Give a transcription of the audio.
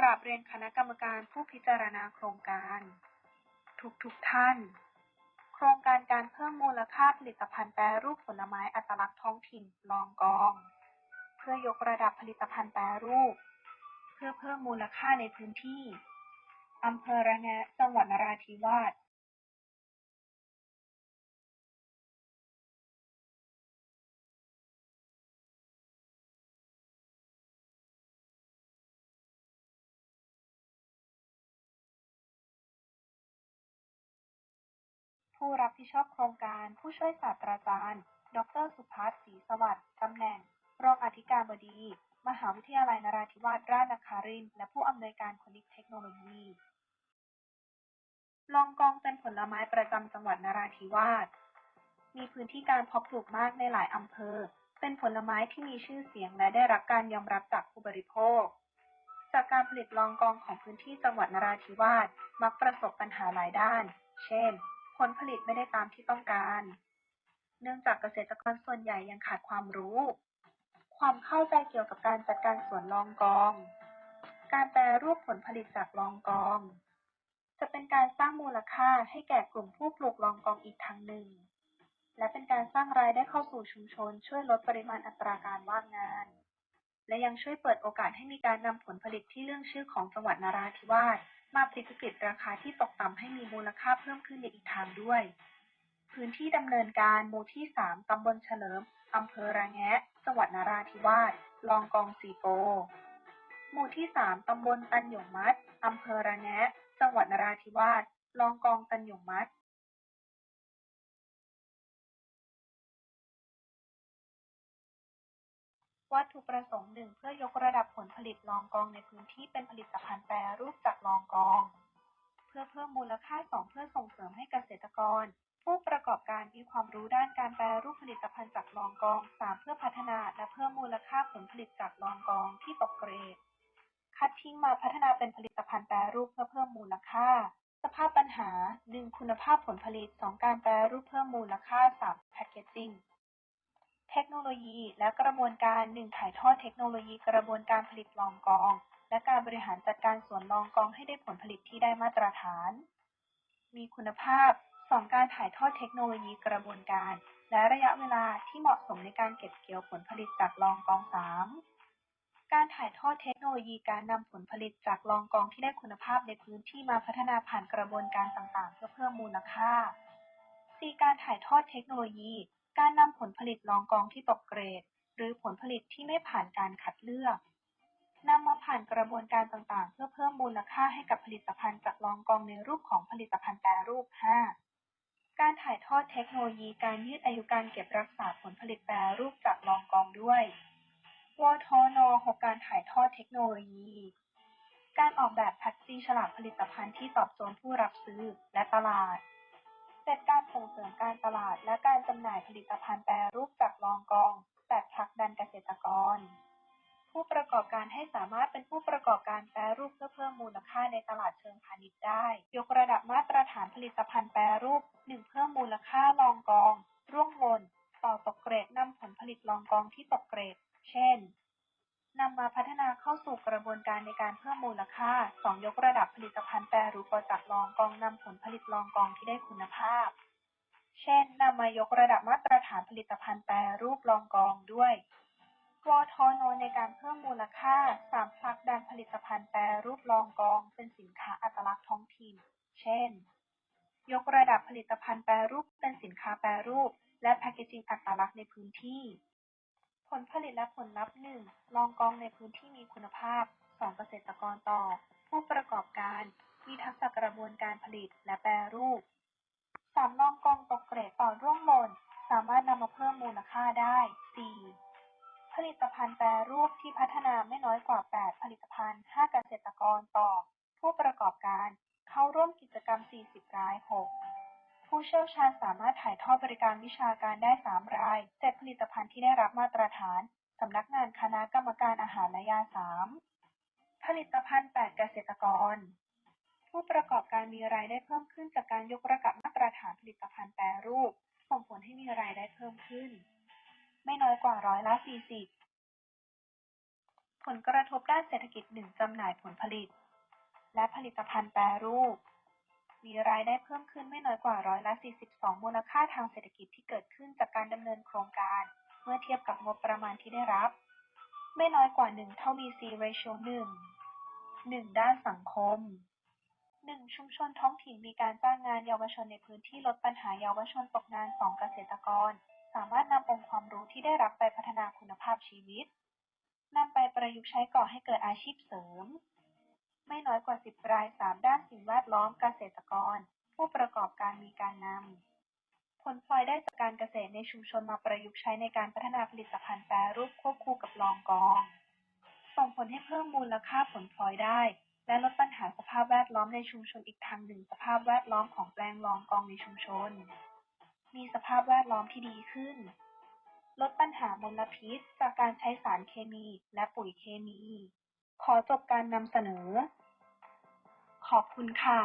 กราบเรียนคณะกรรมการผู้พิจารณาโครงการ ทุกทุกท่าน โครงการการเพิ่มมูลค่าผลิตภัณฑ์แปรรูปผลไม้อัตลักษณ์ท้องถิ่นลองกอง เพื่อยกระดับผลิตภัณฑ์แปรรูป เพื่อเพิ่มมูลค่าในพื้นที่อำเภอระแงะจังหวัดนราธิวาส ผู้รับผิดชอบโครงการ ผู้ช่วยศาสตราจารย์ ดร.สุภัสศรีสวัสดิ์ ตำแหน่ง รองอธิการบดี มหาวิทยาลัยนราธิวาสราชนครินทร์และผู้อำนวยการคณิตเทคโนโลยีลองกองเป็นผลไม้ประจำจังหวัดนราธิวาส มีพื้นที่การเพาะปลูกมากในหลายอำเภอ เป็นผลไม้ที่มีชื่อเสียงและได้รับการยอมรับจากผู้บริโภค จากการผลิตลองกองของพื้นที่จังหวัดนราธิวาสมักประสบปัญหาหลายด้าน เช่น ผลผลิตไม่ได้ตามที่ต้องการ เนื่องจากเกษตรกรส่วนใหญ่ยังขาดความรู้ ความเข้าใจเกี่ยวกับการจัดการสวนลองกอง การแปรรูปผลผลิตจากลองกอง จะเป็นการสร้างมูลค่าให้แก่กลุ่มผู้ปลูกลองกองอีกทางหนึ่ง และเป็นการสร้างรายได้เข้าสู่ชุมชน ช่วยลดปริมาณอัตราการว่างงาน และยังช่วยเปิดโอกาสให้มีการนำผลผลิตที่เรื่องชื่อของจังหวัดนราธิวาส มาผลิตผลิราคาที่ตกต่ำให้มีมูลค่าเพิ่มขึ้นในอีกทางด้วย พื้นที่ดำเนินการหมู่ที่ 3 ตำบลเฉลิม อำเภอระแงะ จังหวัดนราธิวาสลองกองสีโปหมู่ที่ 3 ตำบลตันหยงมัด อำเภอระแงะ จังหวัดนราธิวาสลองกองตันหยงมัด วัตถุประสงค์หนึ่งเพื่อยกระดับผลผลิตลองกองในพื้นที่เป็นผลิตภัณฑ์แปรรูปจากลองกอง เพื่อเพิ่มมูลค่าสองเพื่อส่งเสริมให้เกษตรกร ผู้ประกอบการมีความรู้ด้านการแปรรูปผลิตภัณฑ์จากลองกองสามเพื่อพัฒนาและเพิ่มมูลค่าผลผลิตจากลองกองที่ตกเกรด คัดทิ้งมาพัฒนาเป็นผลิตภัณฑ์แปรรูปเพื่อเพิ่มมูลค่า สภาพปัญหา 1. คุณภาพผลผลิต 2. การแปรรูปเพิ่มมูลค่า 3. แพคเกจจิ้ง เทคโนโลยี และกระบวนการ 1. ถ่ายทอดเทคโนโลยีกระบวนการผลิตลองกอง และการบริหารจัดการสวนลองกองให้ได้ผลผลิตที่ได้มาตรฐาน มีคุณภาพ 2. การถ่ายทอดเทคโนโลยีกระบวนการ และระยะเวลาที่เหมาะสมในการเก็บเกี่ยวผลผลิตจากลองกอง 3. การถ่ายทอดเทคโนโลยีการนำผลผลิตจากลองกองที่ได้คุณภาพในพื้นที่มาพัฒนาผ่านกระบวนการต่างๆ เพื่อเพิ่มมูลค่า 4. การถ่ายทอดเทคโนโลยี การนำผลผลิตลองกองที่ตกเกรด หรือผลผลิตที่ไม่ผ่านการคัดเลือก นำมาผ่านกระบวนการต่าง ๆ เพื่อเพิ่มมูลค่าให้กับผลิตภัณฑ์จากลองกองในรูปของผลิตภัณฑ์แปรรูป 5. การถ่ายทอดเทคโนโลยีการยืดอายุการเก็บรักษาผลผลิตแปรรูปจากลองกองด้วยวทน6การถ่ายทอดเทคโนโลยี การออกแบบแพ็กเกจฉลากผลิตภัณฑ์ที่ตอบโจทย์ผู้รับซื้อและตลาด 7. การส่งเสริมการตลาดและการจำหน่ายผลิตภัณฑ์แปรรูปจากลองกอง 8. ผลักดันเกษตรกร ผู้ประกอบการให้สามารถเป็นผู้ประกอบการแปรรูปเพื่อเพิ่มมูลค่าในตลาดเชิงพาณิชย์ได้ ยกระดับมาตรฐานผลิตภัณฑ์แปรรูป 1. เพิ่มมูลค่าลองกอง ร่วงหล่นต่อตกเกรดนำผลผลิตลองกองที่ตกเกรด เช่น นำมาพัฒนาเข้าสู่กระบวนการในการเพิ่มมูลค่า 2. ยกระดับผลิตภัณฑ์แปรรูปจากลองกองนำผลผลิตลองกองที่ได้คุณภาพ เช่น นำมายกระดับมาตรฐานผลิตภัณฑ์แปรรูปลองกองด้วยวทนในการเพิ่มมูลค่า 3. ผลักดันผลิตภัณฑ์แปรรูปลองกอง เป็นสินค้าอัตลักษณ์ท้องถิ่น เช่น ยกระดับผลิตภัณฑ์แปรรูปเป็นสินค้าแปรรูป และแพคเกจิ้งอัตลักษณ์ในพื้นที่ ลผลิตและผลลัพธ์ 1. ลองกองในพื้นที่มีคุณภาพ 2. เกษตรกรต่อ ผู้ประกอบการมีทักษะกระบวนการผลิตและแปรรูป 3. ลองกองตกเกรดต่อร่วงหล่นสามารถนำมาเพิ่มมูลค่าได้ 4. ผลิตภัณฑ์แปรรูปที่พัฒนาไม่น้อยกว่า 8 ผลิตภัณฑ์ 5 เกษตรกรต่อ ผู้ประกอบการ เข้าร่วมกิจกรรม 40 ราย 6. ผู้เชี่ยวชาญสามารถถ่ายทอดบริการวิชาการได้ 3 ราย 7 ผลิตภัณฑ์ที่ได้รับมาตรฐาน สำนักงานคณะกรรมการอาหารและยา 3. ผลิตภัณฑ์ 8 เกษตรกร ผู้ประกอบการมีรายได้เพิ่มขึ้นจากการยกระดับมาตรฐานผลิตภัณฑ์แปรรูป ส่งผลให้มีรายได้เพิ่มขึ้น ไม่น้อยกว่าร้อยละ 40 ผลกระทบด้านเศรษฐกิจ 1. จำหน่ายผลผลิต และผลิตภัณฑ์แปรรูป มีรายได้เพิ่มขึ้นไม่น้อยกว่าร้อยละ 42 มูลค่าทางเศรษฐกิจที่เกิดขึ้นจากการดำเนินโครงการ เมื่อเทียบกับงบประมาณที่ได้รับ ไม่น้อยกว่า 1 เท่า BC Ratio 1 1. ด้านสังคม 1. ชุมชนท้องถิ่นมีการจ้างงานเยาวชนในพื้นที่ลดปัญหาเยาวชนตกงาน 2. เกษตรกร สามารถนำองค์ความรู้ที่ได้รับไปพัฒนาคุณภาพชีวิตนำไปประยุกต์ใช้ก่อให้เกิดอาชีพเสริม ไม่น้อยกว่า 10 ราย 3. ด้านสิ่งแวดล้อม เกษตรกร ผู้ประกอบการมีการนำ ผลพลอยได้จากการเกษตรในชุมชนมาประยุกต์ใช้ในการพัฒนาผลิตภัณฑ์แปรรูปควบคู่กับรองกอง ส่งผลให้เพิ่มมูลค่าผลพลอยได้ และลดปัญหาสภาพแวดล้อมในชุมชนอีกทางหนึ่ง สภาพแวดล้อมของแปลงรองกองในชุมชน มีสภาพแวดล้อมที่ดีขึ้น ลดปัญหามลพิษ จากการใช้สารเคมีและปุ๋ยเคมี ขอจบการนำเสนอ ขอบคุณค่ะ